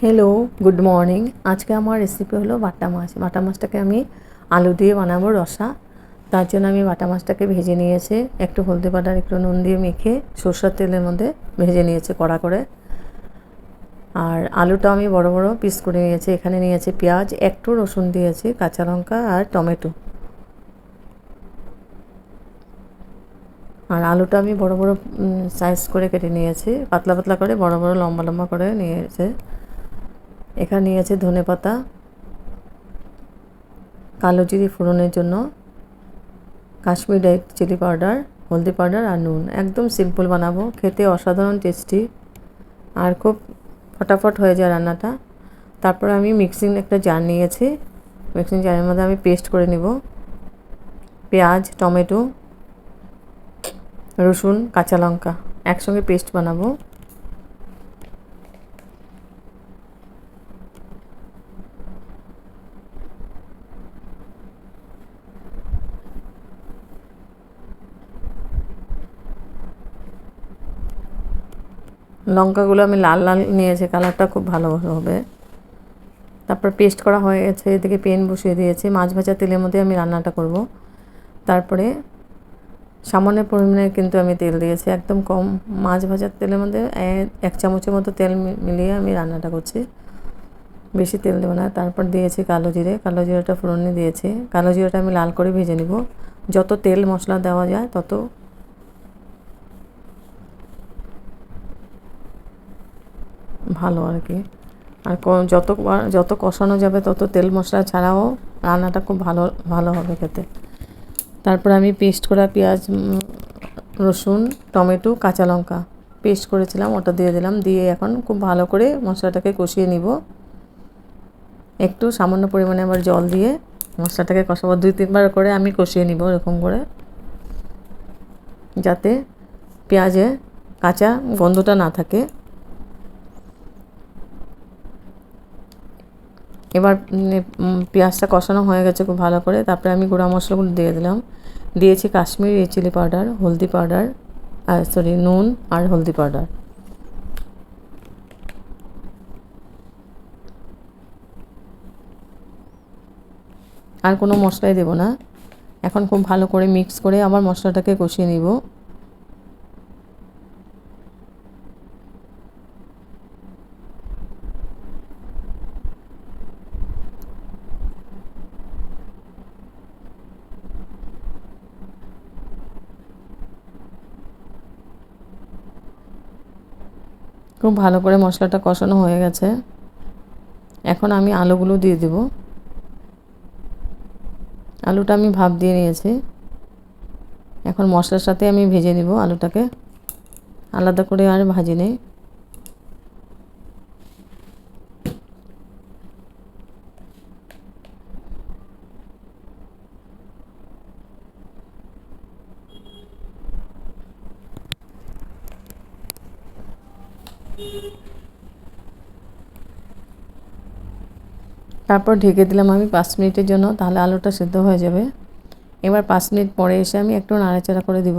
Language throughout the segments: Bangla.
হ্যালো গুড মর্নিং আজকে আমার রেসিপি হলো বাটা মাছ। বাটা মাছটাকে আমি আলু দিয়ে বানাবো রসা। তার জন্য আমি বাটা মাছটাকে ভেজে নিয়েছি। একটু হলদি পাউডার একটু নুন দিয়ে মেখে সরষের তেলের মধ্যে ভেজে নিয়েছে কড়া করে। আর আলুটা আমি বড় বড় পিস করে নিয়েছি। এখানে নিয়েছি পেঁয়াজ, একটু রসুন দিয়েছি, কাঁচা লঙ্কা আর টমেটো। আর আলুটা আমি বড় বড় সাইজ করে কেটে নিয়েছি। পাতলা পাতলা করে, বড় বড়, লম্বা লম্বা করে নিয়েছে। এখানে নিয়েছে ধনে পাতা, কালো জিরি ফোড়নের জন্য, কাশ্মীর রেড চিলি পাউডার, হলদি পাউডার আর নুন। একদম সিম্পল বানাবো, খেতে অসাধারণ টেস্টি আর খুব ফটাফট হয়ে যায় রান্নাটা। তারপর আমি মিক্সিং একটা জার নিয়েছি। মিক্সিং জারের মধ্যে আমি পেস্ট করে নিব। পেঁয়াজ, টমেটো, রসুন, কাঁচা লঙ্কা একসঙ্গে পেস্ট বানাবো। লঙ্কাগুলো আমি লাল লাল নিয়েছি, কালারটা খুব ভালো হবে। তারপর পেস্ট করা হয়ে গেছে, এদিকে পেন বসিয়ে দিয়েছি। মাছ ভাজা তেলের মধ্যে আমি রান্নাটা করব। তারপরে সামান্য পরিমাণে কিন্তু আমি তেল দিয়েছি। একদম কম মাছ ভাজার তেলের মধ্যে এক চামচের মতো তেল মিলিয়ে আমি রান্নাটা করছি। বেশি তেল দেবো না। তারপর দিয়েছি কালো জিরে। কালো জিরাটা ফোড়নে দিয়েছি। কালো জিরাটা আমি লাল করে ভেজে নিব। যত তেল মশলা দেওয়া যায়, তত ভালো আর কি। আর যত যত কষানো যাবে তত তেল মশলা ছাড়াও রান্নাটা খুব ভালো ভালো হবে খেতে। তারপর আমি পেস্ট করা পেঁয়াজ রসুন, টমেটো, কাঁচা লঙ্কা পেস্ট করেছিলাম, ওটা দিয়ে দিলাম, দিয়ে এখন খুব ভালো করে মশলাটাকে কষিয়ে নিব। একটু সামান্য পরিমাণে আবার জল দিয়ে মশলাটাকে কষাবো। দুই, তিনবার করে আমি কষিয়ে নিব এরকম করে। যাতে পেঁয়াজে কাঁচা গন্ধটা না থাকে। এবার পেঁয়াজটা কষানো হয়ে গেছে খুব ভালো করে। তারপরে আমি গুঁড়া মশলাগুলো দিয়ে দিলাম। দিয়েছি কাশ্মীরি চিলি পাউডার, হলদি পাউডার, আর সরি, নুন আর হলদি পাউডার। আর কোনো মশলাই দেবো না। এখন খুব ভালো করে মিক্স করে আবার মশলাটাকে কষিয়ে নিব। খুব ভালো করে মশলাটা কষানো হয়ে গেছে। এখন আমি আলুগুলো দিয়ে দেব। আলুটা আমি ভাপ দিয়ে নিয়েছি। এখন মশলার সাথে আমি ভেজে নিব আলুটাকে। আলাদা করে আর ভাজি নেই। তারপর ঢেকে দিলাম আমি পাঁচ মিনিটের জন্য, তাহলে আলুটা সেদ্ধ হয়ে যাবে। এবার পাঁচ মিনিট পরে এসে আমি একটু নাড়াচাড়া করে দিব।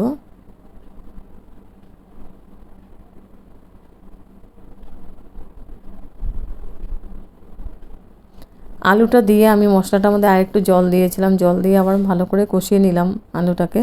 আলুটা দিয়ে আমি মশলাটার মধ্যে আরেকটু জল দিয়েছিলাম, জল দিয়ে আবার ভালো করে কষিয়ে নিলাম আলুটাকে।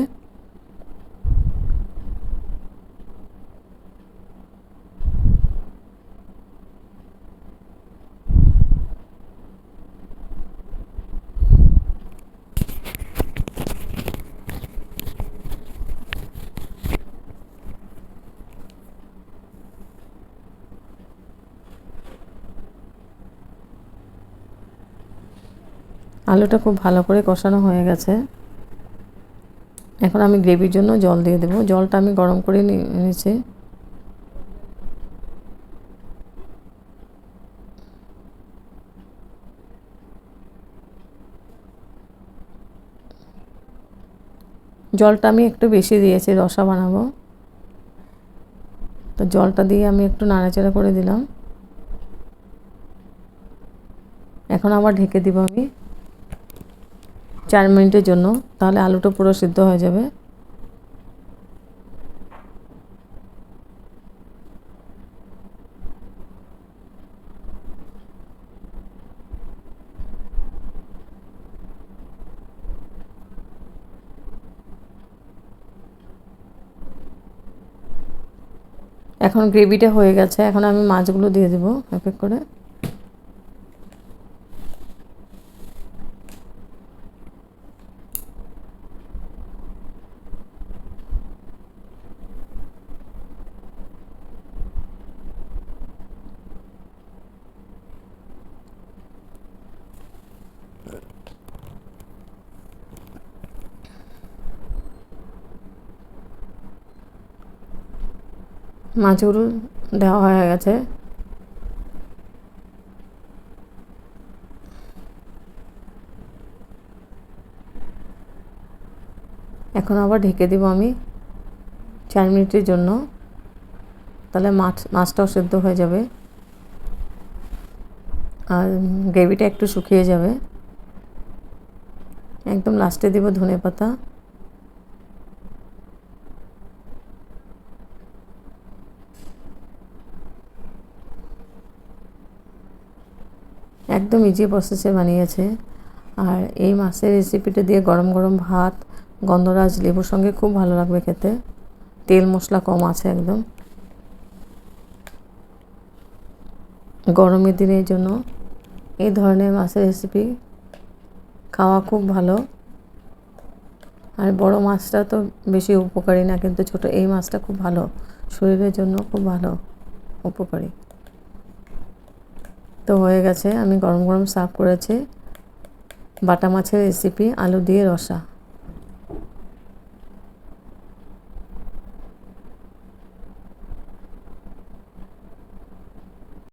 আলুটা খুব ভালো করে কষানো হয়ে গেছে। এখন আমি গ্রেভির জন্য জল দিয়ে দেবো। জলটা আমি গরম করে নিয়েছি জলটা আমি একটু বেশি দিয়েছি, রসা বানাবো। তো জলটা দিয়ে আমি একটু নাড়াচাড়া করে দিলাম। এখন আবার ঢেকে দিব আমি। চার মিনিটের জন্য, তাহলে আলুটা পুরো সিদ্ধ হয়ে যাবে। এখন গ্রেভিটা হয়ে গেছে। এখন আমি মাছগুলো দিয়ে দেবো এক এক করে। মাছগুলো দেওয়া হয়ে গেছে। এখন আবার ঢেকে দিব আমি চার মিনিটের জন্য। তাহলে মাছ, মাছটাও সেদ্ধ হয়ে যাবে। আর গ্রেভিটা একটু শুকিয়ে যাবে। একদম লাস্টে দিব ধনে পাতা একদম ইজি প্রসেসে বানিয়েছে। আর এই মাছের রেসিপিটা দিয়ে গরম গরম ভাত, গন্ধরাজ, লেবুর সঙ্গে খুব ভালো লাগবে খেতে। তেল মশলা কম আছে একদম। গরমের দিনের জন্য এই ধরনের মাছের রেসিপি খাওয়া খুব ভালো। আর বড় মাছটা তো বেশি উপকারী না, কিন্তু ছোট এই মাছটা খুব ভালো। শরীরের জন্য খুব ভালো, উপকারী। তো হয়ে গেছে আমি গরম গরম সার্ভ করেছি। বাটা মাছের রেসিপি আলু দিয়ে রসা।